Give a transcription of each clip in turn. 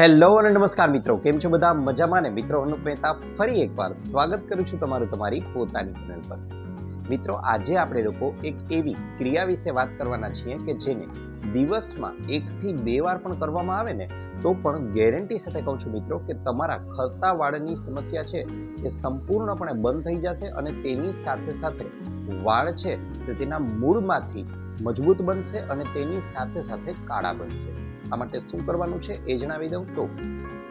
Hello અને નમસ્કાર મિત્રો, કેમ છો બધા? મજામાં ને? મિત્રો, અનુપ મહેતા ફરી એકવાર સ્વાગત કરું છું તમારું તમારી પોતાની ચેનલ પર. મિત્રો, આજે આપણે લોકો એક એવી ક્રિયા વિશે વાત કરવાના છીએ કે જેને દિવસમાં એકથી બે વાર પણ કરવામાં આવે ને, તો પણ ગેરંટી સાથે કહું છું મિત્રો કે તમારા ખરતા વાળની સમસ્યા છે, એ સંપૂર્ણપણે બંધ થઈ જશે અને તેની સાથે સાથે વાળ છે, તે તેના મૂળમાંથી મજબૂત બનશે અને તેની સાથે સાથે કાળા બનશે. આ માટે શું કરવાનું છે એ જણાવી દઉં? તો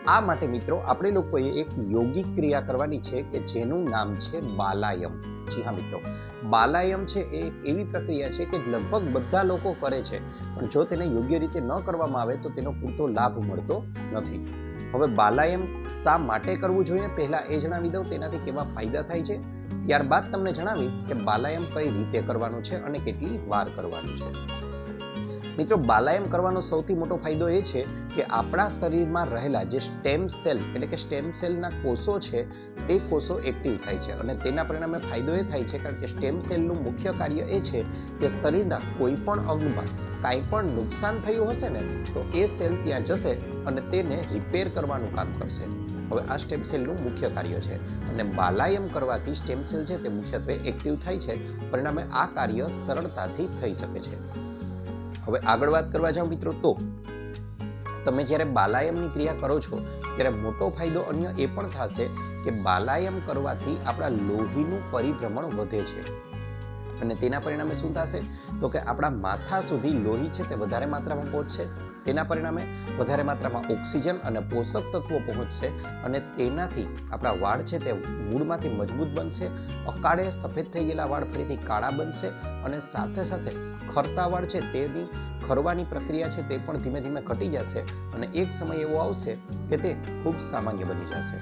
આ માટે મિત્રો આપણે લોકોએ એક યોગિક ક્રિયા કરવાની છે કે જેનું નામ છે બાલાયમ. જી હા મિત્રો. બાલાયમ છે એ એવી પ્રક્રિયા છે કે લગભગ બધા લોકો કરે છે. પણ જો તેને યોગ્ય રીતે ન કરવામાં આવે તો તેનો પૂરતો લાભ મળતો નથી. હવે બાલાયમ શા માટે કરવું જોઈએ? પહેલાં એ જણાવી દઉં, તેનાથી કેવા ફાયદા થાય છે? ત્યારબાદ તમને જણાવીશ કે બાલાયમ કઈ રીતે કરવાનું છે અને કેટલી વાર કરવાનું છે. મિત્રો, બાલાયમ કરવાનો સૌથી મોટો ફાયદો એ છે કે આપણા શરીરમાં રહેલા જે સ્ટેમ સેલ એટલે કે સ્ટેમ સેલના કોષો છે તે કોષો એક્ટિવ થાય છે. અને તેના પરિણામે ફાયદો એ થાય છે કારણ કે સ્ટેમ સેલનું મુખ્ય કાર્ય એ છે કે શરીરના કોઈપણ અંગમાં કાંઈ પણ નુકસાન થયું હશે ને, તો એ સેલ ત્યાં જશે અને તેને રિપેર કરવાનું કામ કરશે. હવે આ સ્ટેમ સેલનું મુખ્ય કાર્ય છે. અને બાલાયમ કરવાથી સ્ટેમ સેલ છે તે મુખ્યત્વે એક્ટિવ થાય છે. પરિણામે આ કાર્ય સરળતાથી થઈ શકે છે. હવે આગળ વાત કરવા જાઉં મિત્રો તો, તમે જ્યારે બાલાયમની ક્રિયા કરો છો, ત્યારે મોટો ફાયદો અન્ય એ પણ થશે કે બાલાયમ કરવાથી આપણા લોહીનું પરિભ્રમણ વધે છે. અને તેના પરિણામે શું થશે? તો કે આપણા માથા સુધી લોહી છે તે વધારે માત્રામાં પહોંચશે. તેના પરિણામે વધારે માત્રામાં ઓક્સિજન અને પોષક તત્વો પહોંચશે અને તેનાથી આપણા વાળ છે તે મૂળમાંથી મજબૂત બનશે, અકાળે સફેદ થઈ ગયેલા વાળ ફરીથી કાળા બનશે અને સાથે સાથે ખરતા વાળ છે તેની ખરવાની પ્રક્રિયા છે તે પણ ધીમે ધીમે ઘટી જશે અને એક સમય એવો આવશે કે તે ખૂબ સામાન્ય બની જશે.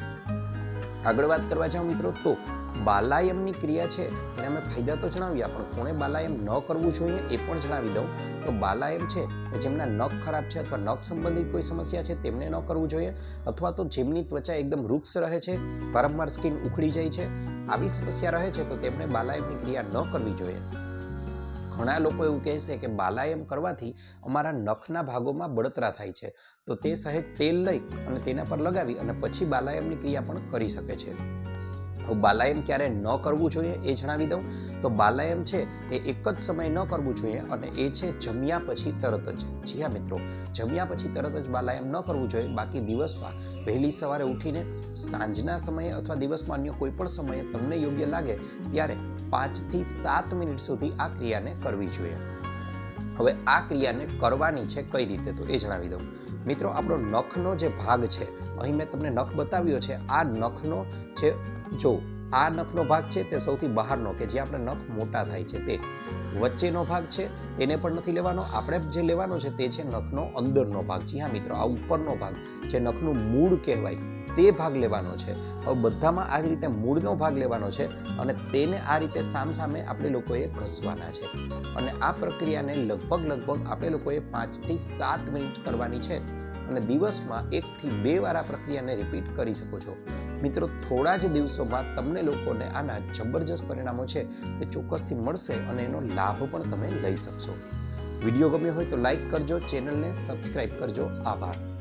આગળ વાત કરવા જાઉં મિત્રો તો બાલાયમની ક્રિયા છે એને અમે ફાયદા તો જણાવ્યા, પણ કોણે બાલાયમ ન કરવું જોઈએ એ પણ જણાવી દઉં. તો બાલાયમ છે જેમના નખ ખરાબ છે અથવા નખ સંબંધિત કોઈ સમસ્યા છે તેમને ન કરવું જોઈએ અથવા તો જેમની ત્વચા એકદમ વૃક્ષ રહે છે, વારંવાર સ્કિન ઉખડી જાય છે, આવી સમસ્યા રહે છે તો તેમણે બાલાયમની ક્રિયા ન કરવી જોઈએ. ઘણા લોકો એવું કહેશે કે બાલાયમ કરવાથી અમારા નખના ભાગોમાં બળતરા થાય છે. તો તે સહેજ તેલ લઈ અને તેના પર લગાવી અને પછી બાલાયમની ક્રિયા પણ કરી શકે છે. તો બાલાયમ ક્યારે ન કરવું જોઈએ એ જણાવી દઉં. તો બાલાયમ છે એ એક જ સમય ન કરવું જોઈએ અને એ છે જમ્યા પછી તરત જ. જી હા મિત્રો, જમ્યા પછી તરત જ બાલાયમ ન કરવું જોઈએ. બાકી દિવસમાં વહેલી સવારે ઉઠીને સાંજના સમયે અથવા દિવસમાં અન્ય કોઈ પણ સમયે તમને યોગ્ય લાગે ત્યારે પાંચથી સાત મિનિટ સુધી આ ક્રિયાને કરવી જોઈએ. હવે આ ક્રિયાને કરવાની છે કઈ રીતે તો એ જણાવી દઉં. મિત્રો, આપણો નખનો જે ભાગ છે, અહીં મેં તમને નખ બતાવ્યો છે. આ નખનો છે જો આ નખનો ભાગ છે તે સૌથી બહારનો કે જે આપણે નખ મોટા થાય છે તે વચ્ચેનો ભાગ છે, તેને પણ નથી લેવાનો. આપણે જે લેવાનો છે તે છે નખનો અંદરનો ભાગ. જી હા મિત્રો, આ ઉપરનો ભાગ જે નખનું મૂળ કહેવાય તે ભાગ લેવાનો છે. હવે બધામાં આ જ રીતે મૂળનો ભાગ લેવાનો છે અને તેને આ રીતે સામસામે આપણે લોકોએ ઘસવાના છે. અને આ પ્રક્રિયાને લગભગ લગભગ આપણે લોકોએ પાંચથી સાત મિનિટ કરવાની છે. અને દિવસમાં એકથી બે વાર આ પ્રક્રિયાને રિપીટ કરી શકો છો. મિત્રો, થોડા જ દિવસોમાં તમને લોકોને આના જબરજસ્ત પરિણામો છે તે ચોક્કસથી મળશે અને એનો લાભ પણ તમે લઈ શકશો. વીડિયો ગમ્યો હોય તો લાઈક કરજો, ચેનલને સબસ્ક્રાઈબ કરજો. આભાર.